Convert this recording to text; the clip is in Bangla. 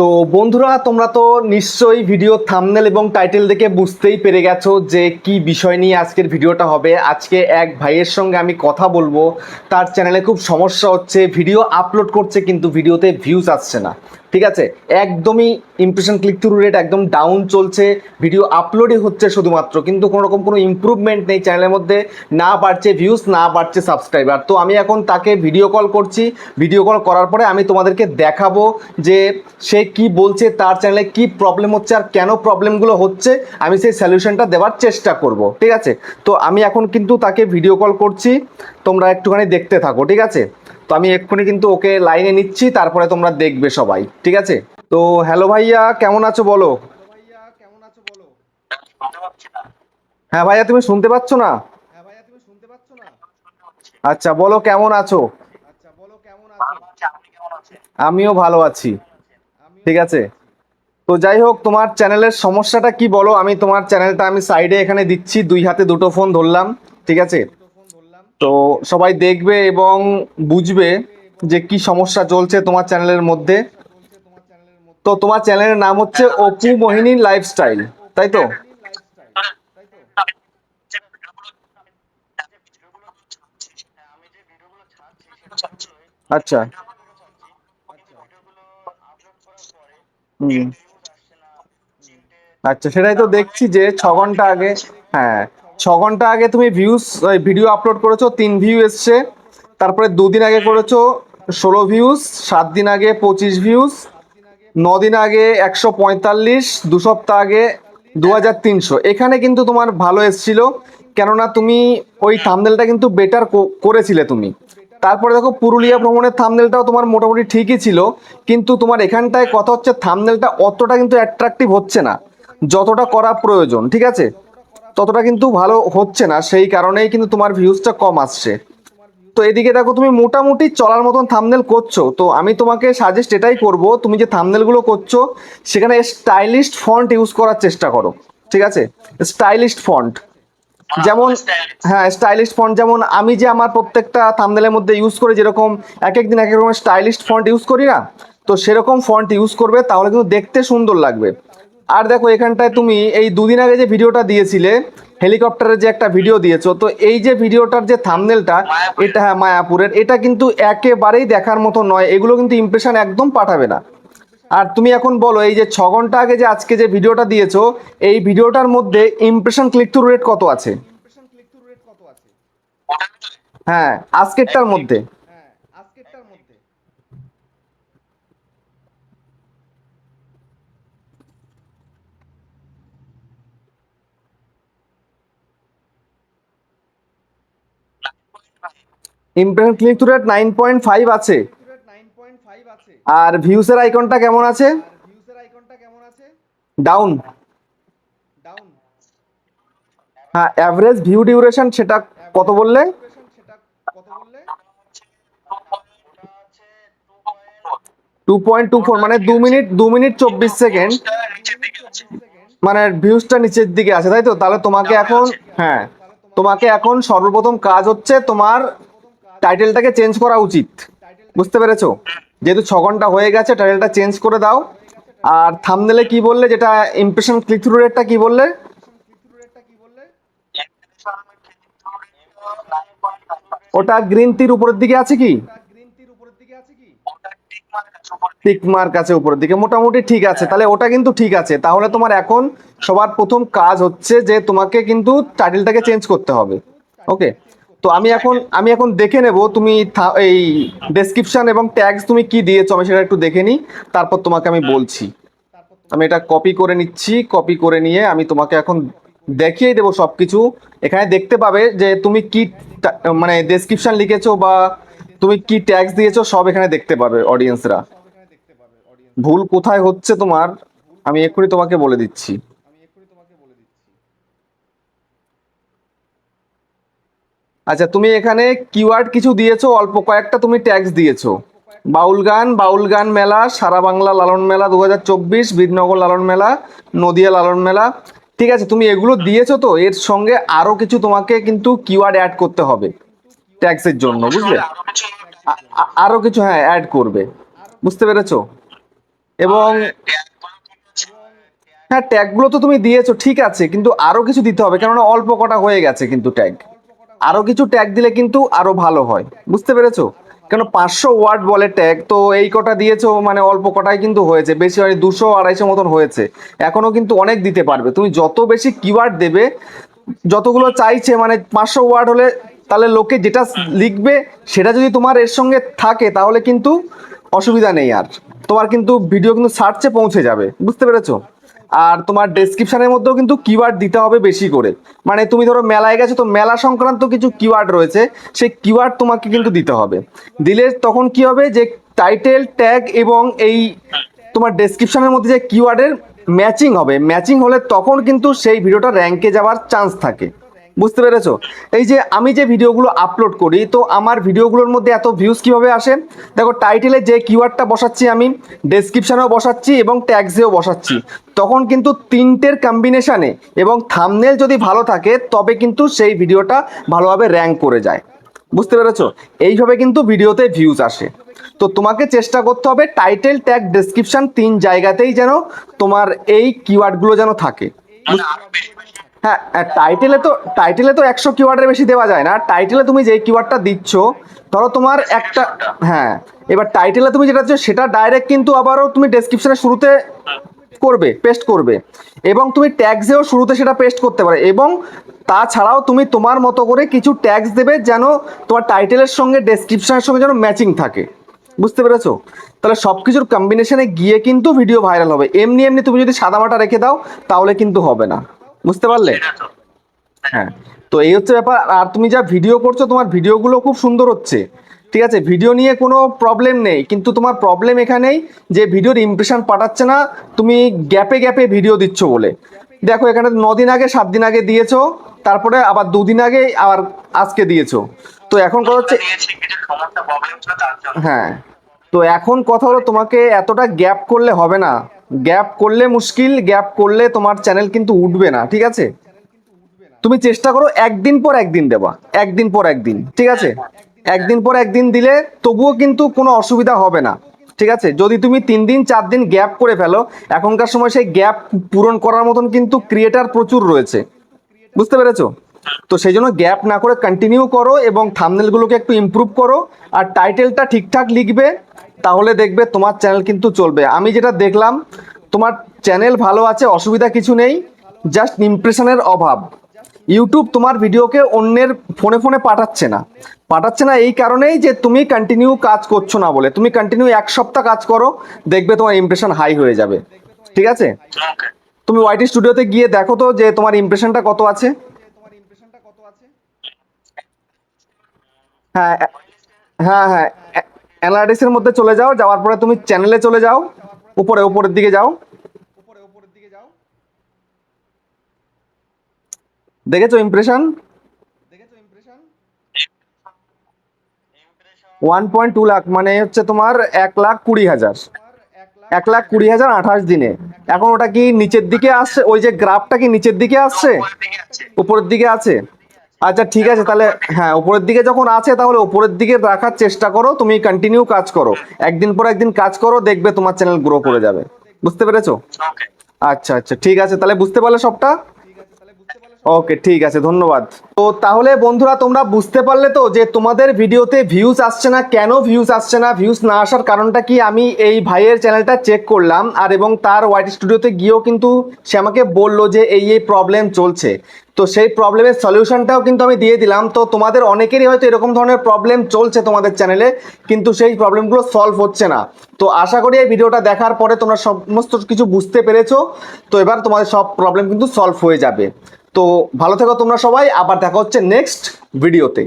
তো বন্ধুরা, তোমরা তো নিশ্চয়ই ভিডিও থামনেল এবং টাইটেল দেখে বুঝতেই পেরে গেছো যে কি বিষয় নিয়ে আজকের ভিডিওটা হবে। আজকে এক ভাইয়ের সঙ্গে আমি কথা বলব। তার চ্যানেলে খুব সমস্যা হচ্ছে ভিডিও আপলোড করছে, কিন্তু ভিডিওতে ভিউজ আসছে না। ঠিক আছে? একদমই ইমপ্রেশন ক্লিক থ্রু রেট একদম ডাউন চলছে ভিডিও আপলোডই হচ্ছে শুধুমাত্র, কিন্তু কোনো রকম কোনো ইমপ্রুভমেন্ট নেই চ্যানেলের মধ্যে, না বাড়ছে ভিউজ না বাড়ছে সাবস্ক্রাইবার তো আমি এখন তাকে ভিডিও কল করছি ভিডিও কল করার পরে আমি তোমাদেরকে দেখাবো যে সে কি বলছে, তার চ্যানেলে কি প্রবলেম হচ্ছে আর কেন প্রবলেমগুলো হচ্ছে, আমি সেই সলিউশনটা দেওয়ার চেষ্টা করব, ঠিক আছে? তো আমি এখন কিন্তু তাকে ভিডিও কল করছি, তোমরা একটুখানি দেখতে থাকো, ঠিক আছে? তো আমি এক্ষুনি কিন্তু ওকে লাইনে নিচ্ছি, তারপরে তোমরা দেখবে সবাই, ঠিক আছে? তো হ্যালো ভাইয়া, কেমন আছো বলো? হ্যাঁ ভাইয়া, তুমি শুনতে পাচ্ছ না? আচ্ছা বলো কেমন আছো? আমিও ভালো আছি, ঠিক আছে? তো যাই হোক, তোমার চ্যানেলের সমস্যাটা কি বলো? আমি তোমার চ্যানেলটা আমি সাইডে এখানে দিচ্ছি, দুই হাতে দুটো ফোন ধরলাম, ঠিক আছে? তো সবাই দেখবে এবং বুঝবে যে কি সমস্যা চলছে তোমার চ্যানেলের মধ্যে। তো তোমার চ্যানেলের নাম হচ্ছে অপু মোহিনী লাইফস্টাইল, তাই তো? আচ্ছা। আচ্ছা সেটাই তো দেখছি যে ছ ঘণ্টা আগে হ্যাঁ। ছ ঘণ্টা আগে তুমি ভিউজ ভিডিও আপলোড করেছ, তিন ভিউ এসছে। তারপরে দুদিন আগে করেছ, ষোলো ভিউজ সাত দিন আগে পঁচিশ ভিউজ ন দিন আগে একশো পঁয়তাল্লিশ, দু সপ্তাহ আগে দু হাজার তিনশো। এখানে কিন্তু তোমার ভালো এসছিল, কেননা তুমি ওই থামনেলটা কিন্তু বেটার করেছিলে তুমি। তারপরে দেখো, পুরুলিয়া ভ্রমণের থামনেলটাও তোমার মোটামুটি ঠিকই ছিল, কিন্তু তোমার এখানটায় কথা হচ্ছে থামনেলটা অতটা কিন্তু অ্যাট্রাকটিভ হচ্ছে না, যতটা করা প্রয়োজন, ঠিক আছে? ততটা কিন্তু ভালো হচ্ছে না সেই কারণেই কিন্তু তোমার ভিউজটা কম আসছে। তো এদিকে দেখো তুমি মোটামুটি চলার মতন থামনেল করছ। তো আমি তোমাকে সাজেস্ট এটাই করব তুমি যে থামনেলগুলো করছ সেখানে স্টাইলিস্ট ফন্ট ইউজ করার চেষ্টা করো ঠিক আছে? স্টাইলিস্ট ফন্ট যেমন হ্যাঁ স্টাইলিশ ফন্ট যেমন আমি যে আমার প্রত্যেকটা থামনেলের মধ্যে ইউজ করি যেরকম এক এক দিন এক এক রকমের স্টাইলিশ ফন্ট ইউজ করি না তো সেরকম ফন্ট ইউজ করবে তাহলে কিন্তু দেখতে সুন্দর লাগবে। আর দেখো এখানটায় তুমি এই দুদিন আগে যে ভিডিওটা দিয়েছিলে হেলিকপ্টারের যে একটা ভিডিও দিয়েছ তো এই যে ভিডিওটার যে থামনেলটা এটা হ্যাঁ মায়াপুরের এটা কিন্তু একেবারেই দেখার মতো নয় এগুলো কিন্তু ইমপ্রেশন একদম পাঠাবে না। আর তুমি এখন বলো এই যে ছ ঘণ্টা আগে যে আজকে যে ভিডিওটা দিয়েছ এই ভিডিওটার মধ্যে ইমপ্রেশন ক্লিক থ্রু রেট কত আছে? হ্যাঁ আজকেরটার মধ্যে। Impression click through rate nine point five আছে। আর ভিউসের আইকনটা কেমন আছে? ডাউন হ্যাঁ অ্যাভারেজ ভিউ ডিউরেশন সেটা কত বললে? টু পয়েন্ট টু ফোর মানে দু মিনিট দু মিনিট চব্বিশ সেকেন্ড মানে ভিউজটা নিচের দিকে আছে, তাই তো? তাহলে তোমাকে এখন হ্যাঁ তোমাকে এখন সর্বপ্রথম কাজ হচ্ছে তোমার টাইটেলটাকে চেঞ্জ করা উচিত। বুঝতে পেরেছ? যেহেতু ছ ঘণ্টা হয়ে গেছে, টাইটেলটা চেঞ্জ করে দাও। আর থামনেলে কি বললে? যেটা ইমপ্রেশন ক্লিক থ্রু রেটটা কি বললে? ওটা গ্রিন টির উপরের দিকে আছে কি? টিক মার্ক আছে উপরের দিকে। মোটামুটি ঠিক আছে। তাহলে ওটা কিন্তু ঠিক আছে। তাহলে তোমার এখন সবার প্রথম কাজ হচ্ছে যে তোমাকে কিন্তু টাইটেলটাকে চেঞ্জ করতে হবে। ওকে তো আমি এখন আমি এখন দেখে নেব তুমি এই ডেসক্রিপশন এবং ট্যাগস তুমি কি দিয়েছ আমি সেটা একটু দেখে নিই তারপর তোমাকে আমি বলছি। আমি এটা কপি করে নিচ্ছি কপি করে নিয়ে আমি তোমাকে এখন দেখিয়ে দেবো সব কিছু এখানে দেখতে পাবে যে তুমি কি মানে ডেসক্রিপশন লিখেছো বা তুমি কি ট্যাগস দিয়েছ সব এখানে দেখতে পাবে অডিয়েন্সরা ভুল কোথায় হচ্ছে তোমার আমি এক্ষুনি তোমাকে বলে দিচ্ছি। আচ্ছা তুমি এখানে কিওয়ার্ড কিছু দিয়েছ, অল্প কয়েকটা তুমি ট্যাক্স দিয়েছ। বাউল গান বাউল গান মেলা, সারা বাংলা লালন মেলা দু হাজার চব্বিশ, বিদনগর লালন মেলা, নদিয়া লালন মেলা। ঠিক আছে, তুমি এগুলো দিয়েছ তো, এর সঙ্গে আরও কিছু তোমাকে কিন্তু কিওয়ার্ড অ্যাড করতে হবে ট্যাক্সের জন্য, বুঝলে? আ- আ- আরও কিছু হ্যাঁ অ্যাড করবে। বুঝতে পেরেছ? এবং হ্যাঁ ট্যাগগুলো তো তুমি দিয়েছ, ঠিক আছে, কিন্তু আরও কিছু দিতে হবে, কেননা অল্প কটা হয়ে গেছে কিন্তু ট্যাগ আরও কিছু ট্যাগ দিলে কিন্তু আরও ভালো হয়। বুঝতে পেরেছ? কেন পাঁচশো ওয়ার্ড বলে ট্যাগ তো এই কটা দিয়েছ মানে অল্প কটাই কিন্তু হয়েছে, বেশি হয় দুশো আড়াইশো মতন হয়েছে। এখনও কিন্তু অনেক দিতে পারবে। তুমি যত বেশি কিওয়ার্ড দেবে, যতগুলো চাইছে মানে পাঁচশো ওয়ার্ড হলে তাহলে লোকে যেটা লিখবে, সেটা যদি তোমার এর সঙ্গে থাকে, তাহলে কিন্তু অসুবিধা নেই আর। তোমার কিন্তু ভিডিও কিন্তু সার্চে পৌঁছে যাবে। বুঝতে পেরেছ? আর তোমার ডেসক্রিপশনের মধ্যেও কিন্তু কিওয়ার্ড দিতে হবে বেশি করে। মানে তুমি ধরো মেলায় গেছো, তো মেলা সংক্রান্ত কিছু কিওয়ার্ড রয়েছে, সেই কিওয়ার্ড তোমাকে কিন্তু দিতে হবে। দিলে তখন কি হবে যে টাইটেল ট্যাগ এবং এই তোমার ডেসক্রিপশনের মধ্যে যে কিওয়ার্ডের ম্যাচিং হবে ম্যাচিং হলে তখন কিন্তু সেই ভিডিওটা র্যাঙ্কে যাওয়ার চান্স থাকে। বুঝতে পেরেছ? এই যে আমি যে ভিডিওগুলো আপলোড করি, তো আমার ভিডিওগুলোর মধ্যে এত ভিউজ কীভাবে আসে? দেখো টাইটেলে যে কিওয়ার্ডটা বসাচ্ছি আমি ডেসক্রিপশানেও বসাচ্ছি এবং ট্যাক্সেও বসাচ্ছি। তখন কিন্তু তিনটের কম্বিনেশানে এবং থামনেল যদি ভালো থাকে, তবে কিন্তু সেই ভিডিওটা ভালোভাবে র্যাঙ্ক করে যায়। বুঝতে পেরেছ? এইভাবে কিন্তু ভিডিওতে ভিউজ আসে। তো তোমাকে চেষ্টা করতে হবে টাইটেল ট্যাগ ডেসক্রিপশন তিন জায়গাতেই যেন তোমার এই কিওয়ার্ডগুলো যেন থাকে। মানে হ্যাঁ টাইটেলে তো টাইটেলে তো একশো কিওয়ার্ডের বেশি দেওয়া যায় না। টাইটেলে তুমি যে কিওয়ার্ডটা দিচ্ছ, ধরো তোমার একটা হ্যাঁ এবার টাইটেলে তুমি যেটা দিচ্ছ, সেটা ডাইরেক্ট কিন্তু আবারও তুমি ডেসক্রিপশনের শুরুতে করবে পেস্ট করবে। এবং তুমি ট্যাগসেও শুরুতে সেটা পেস্ট করতে পারো। এবং তাছাড়াও তুমি তোমার মতো করে কিছু ট্যাগস দেবে যেন তোমার টাইটেলের সঙ্গে ডেসক্রিপশনের সঙ্গে যেন ম্যাচিং থাকে। বুঝতে পেরেছ? তাহলে সব কিছুর কম্বিনেশনে গিয়ে কিন্তু ভিডিও ভাইরাল হবে। এমনি এমনি তুমি যদি সাদামাটা রেখে দাও, তাহলে কিন্তু হবে না। বুঝতে পারলে? হ্যাঁ তো এই হচ্ছে ব্যাপার। আর তুমি যা ভিডিও করছ তোমার ভিডিওগুলো খুব সুন্দর হচ্ছে। ঠিক আছে ভিডিও নিয়ে কোনো প্রবলেম নেই। কিন্তু তোমার প্রবলেম এখানেই যে ভিডিওর ইমপ্রেশন পাঠাচ্ছে না তুমি গ্যাপে গ্যাপে ভিডিও দিচ্ছ বলে। দেখো এখানে দিন আগে সাত দিন আগে দিয়েছ তারপরে আবার দুদিন আগে আবার আজকে দিয়েছ। তো এখন কথা হচ্ছে হ্যাঁ তো এখন কথা হলো তোমাকে এতটা গ্যাপ করলে হবে না। গ্যাপ করলে মুশকিল, গ্যাপ করলে তোমার চ্যানেল কিন্তু উঠবে না, ঠিক আছে? তুমি চেষ্টা করো একদিন পর একদিন দেবা একদিন পর একদিন, ঠিক আছে? একদিন পর একদিন দিলে তবুও কিন্তু কোনো অসুবিধা হবে না, ঠিক আছে? যদি তুমি তিন দিন, চার দিন গ্যাপ করে ফেলো, এখনকার সময় সেই গ্যাপ পূরণ করার মতন কিন্তু ক্রিয়েটার প্রচুর রয়েছে, বুঝতে পেরেছ? তো সেই জন্য গ্যাপ না করে কন্টিনিউ করো এবং থামনেলগুলোকে একটু ইমপ্রুভ করো, আর টাইটেলটা ঠিকঠাক লিখবে তাহলে দেখবে তোমার চ্যানেল কিন্তু চলবে। আমি যেটা দেখলাম তোমার চ্যানেল ভালো আছে অসুবিধা কিছু নেই জাস্ট ইমপ্রেশনের অভাব। ইউটিউব তোমার ভিডিওকে অন্যের ফোনে ফোনে পাঠাচ্ছে না। পাঠাচ্ছে না এই কারণেই যে তুমি কন্টিনিউ কাজ করছ না বলে। তুমি কন্টিনিউ এক সপ্তাহ কাজ করো দেখবে তোমার ইমপ্রেশন হাই হয়ে যাবে। ঠিক আছে? তুমি ওয়াইটি স্টুডিওতে গিয়ে দেখো তো যে তোমার ইমপ্রেশনটা কত আছে। হ্যাঁ হ্যাঁ হ্যাঁ অ্যানালাইটিক্সের মধ্যে চলে যাও, যাওয়ার পরে তুমি চ্যানেলে চলে যাও, উপরে, উপরের দিকে যাও। দেখেছ impression one point two lakh মানে হচ্ছে তোমার এক লাখ কুড়ি হাজার। এক লাখ কুড়ি হাজার আঠাশ দিনে। এখন ওটা কি নিচের দিকে আসছে? ওই যে গ্রাফটা কি নিচের দিকে আসছে? উপরের দিকে আছে? আচ্ছা ঠিক আছে তাহলে হ্যাঁ উপরের দিকে যখন আছে তাহলে উপরের দিকে রাখার চেষ্টা করো তুমি কন্টিনিউ কাজ করো। একদিন পর একদিন কাজ করো দেখবে তোমার চ্যানেল গ্রো করে যাবে। বুঝতে পেরেছ? আচ্ছা আচ্ছা ঠিক আছে তাহলে বুঝতে পারলে সবটা? ওকে ঠিক আছে ধন্যবাদ। তো তাহলে বন্ধুরা তোমরা বুঝতে পারলে তো যে তোমাদের ভিডিওতে ভিউজ আসছে না কেন ভিউজ আসছে না ভিউজ না আসার কারণটা কি? আমি এই ভাইয়ের চ্যানেলটা চেক করলাম আর এবং তার হোয়াইট স্টুডিওতে গিয়েও কিন্তু সে আমাকে বলল যে এই এই প্রবলেম চলছে। তো সেই প্রবলেমের সলিউশনটাও কিন্তু আমি দিয়ে দিলাম। তো তোমাদের অনেকেরই হয়তো এরকম ধরনের প্রবলেম চলছে তোমাদের চ্যানেলে কিন্তু সেই প্রবলেমগুলো সলভ হচ্ছে না। তো আশা করি এই ভিডিওটা দেখার পরে তোমরা সমস্ত কিছু বুঝতে পেরেছ। তো এবার তোমাদের সব প্রবলেম কিন্তু সলভ হয়ে যাবে। তো ভালো থেকো তোমরা সবাই, আবার দেখা হচ্ছে নেক্সট ভিডিওতে